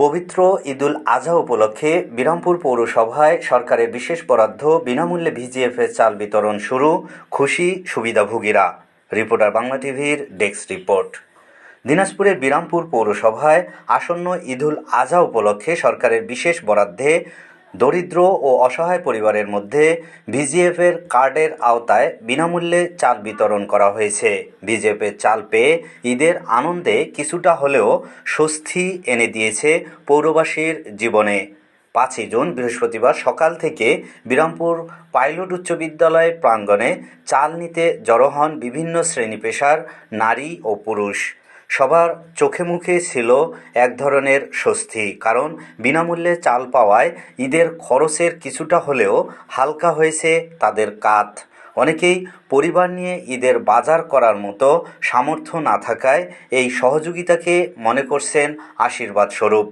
পবিত্র ঈদুল আজহা উপলক্ষে বিরামপুর পৌরসভায় সরকারের বিশেষ বরাদ্দ বিনামূল্যে ভিজিএফের চাল বিতরণ শুরু, খুশি, সুবিধাভোগীরা। রিপোর্টার বাংলা টিভির ডেস্ক রিপোর্ট। দিনাজপুরের বিরামপুর পৌরসভায় আসন্ন ঈদুল আজহা উপলক্ষে সরকারের বিশেষ বরাদ্দে দরিদ্র ও অসহায় পরিবারের মধ্যে ভিজিএফের কার্ডের আওতায় বিনামূল্যে চাল বিতরণ করা হয়েছে। ভিজিএফের চাল পেয়ে ঈদের আনন্দে কিছুটা হলেও স্বস্তি এনে দিয়েছে পৌরবাসীর জীবনে। পাঁচই জুন, বৃহস্পতিবার সকাল থেকে বিরামপুর পাইলট উচ্চ বিদ্যালয় প্রাঙ্গণে চাল নিতে জড়ো হন বিভিন্ন শ্রেণি পেশার নারী ও পুরুষ। সবার চোখে মুখে ছিল এক ধরনের স্বস্তি, কারণ বিনামূল্যে চাল পাওয়ায় ঈদের খরচের কিছুটা হলেও হালকা হয়েছে তাদের কাত। অনেকেই পরিবার নিয়ে ঈদের বাজার করার মতো সামর্থ্য না থাকায় এই সহযোগিতাকে মনে করছেন আশীর্বাদ স্বরূপ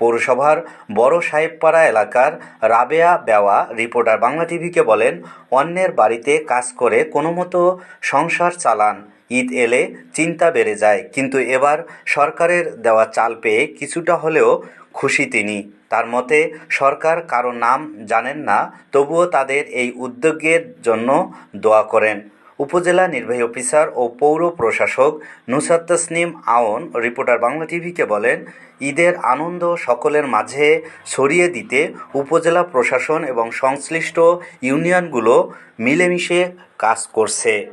পৌরসভার বড় সাহেবপাড়া এলাকার রাবেয়া বেওয়া রিপোর্টার বাংলা টিভিকে বলেন, অন্যের বাড়িতে কাজ করে কোনো মতো সংসার চালান। ঈদ এলে চিন্তা বেড়ে যায়। কিন্তু এবার সরকারের দেওয়া চাল পেয়ে কিছুটা হলেও খুশি তিনি। তার মতে, সরকার কারও নাম জানেন না, তবুও তাদের এই উদ্যোগের জন্য দোয়া করেন। উপজেলা নির্বাহী অফিসার ও পৌর প্রশাসক নুসাত তসনিম আওন রিপোর্টার বাংলা টিভিকে বলেন, ঈদের আনন্দ সকলের মাঝে ছড়িয়ে দিতে উপজেলা প্রশাসন এবং সংশ্লিষ্ট ইউনিয়নগুলো মিলেমিশে কাজ করছে।